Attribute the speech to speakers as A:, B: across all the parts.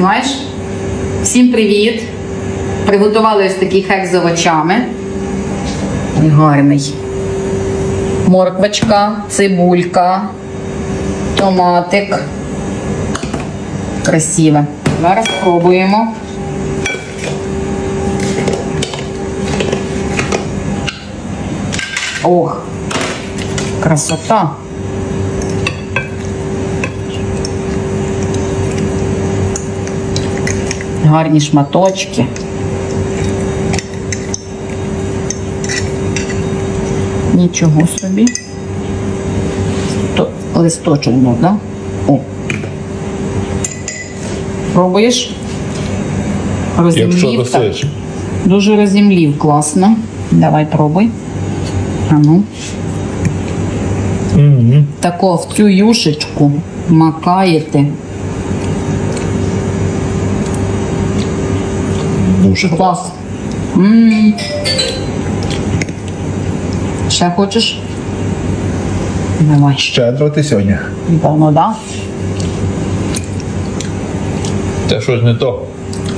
A: Знаєш? Всім привіт! Приготували ось такий хек з овочами. Гарний. Морквочка, цибулька, томатик. Красиве. Зараз спробуємо. Ох, красота. Гарні шматочки. Нічого собі. То листочок був, да? О. Пробуєш? Розімлів так. Дуже розімлів, класно. Давай пробуй. А ну.
B: Угу.
A: Тако в цю юшечку макаєте.
B: Дуже
A: Клас. м Ще хочеш? Давай.
B: Щедро ти сьогодні.
A: Певно, да?
B: Це щось не то.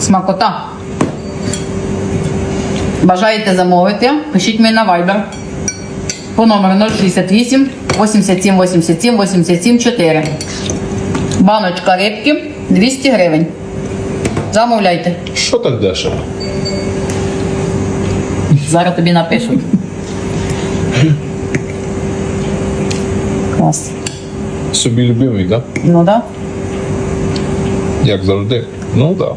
A: Смакота. Бажаєте замовити? Пишіть мені на Viber по номеру 068 87 87 87 4. Баночка рибки 200 гривень. Замовляйте.
B: Що так дешево?
A: Зараз тобі напишуть. Клас.
B: Собі любимий, так?
A: Ну так. Да?
B: Як завжди. Ну так. Да.